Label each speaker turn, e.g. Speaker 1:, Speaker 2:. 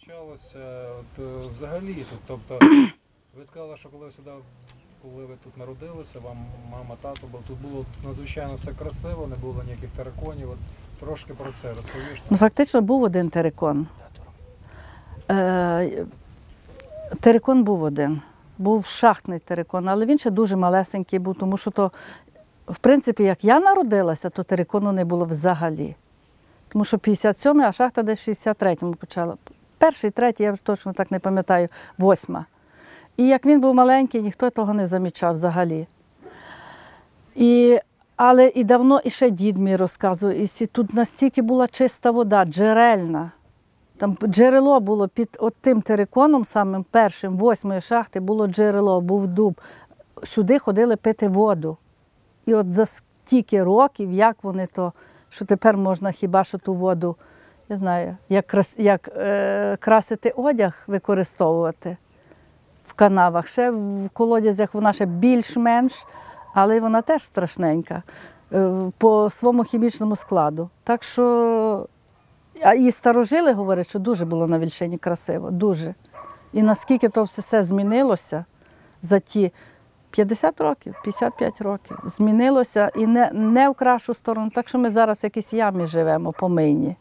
Speaker 1: почалося от, е, взагалі? Тобто, ви сказали, що коли сюди, коли ви тут народилися, вам мама, тато був, тут було надзвичайно все красиво, не було ніяких териконів. От, трошки про це розповіш.
Speaker 2: Ну, фактично був один терикон. Е, терикон був один. Був шахтний терикон, але він ще дуже малесенький був, тому що то, в принципі, як я народилася, то терикону не було взагалі. Тому що 57-й, а шахта десь в 63-му почала. Перший, третій, я вже точно так не пам'ятаю, восьма. І як він був маленький, ніхто того не замічав взагалі. І, але і давно і ще дід мій розказував, і всі тут настільки була чиста вода, джерельна. Там джерело було під от тим териконом, самим першим, восьмої шахти, було джерело, був дуб. Сюди ходили пити воду. І от за стільки років, як вони то, що тепер можна хіба що ту воду, я знаю, як, крас, як е, красити одяг використовувати в канавах. Ще в колодязях вона ще більш-менш, але вона теж страшненька е, по своєму хімічному складу. Так що а і старожили говорять, що дуже було на Вільшині красиво, дуже. І наскільки то все, змінилося за ті 50 років, 55 років, змінилося і не, не в кращу сторону. Так що ми зараз в якійсь ямі живемо помийні.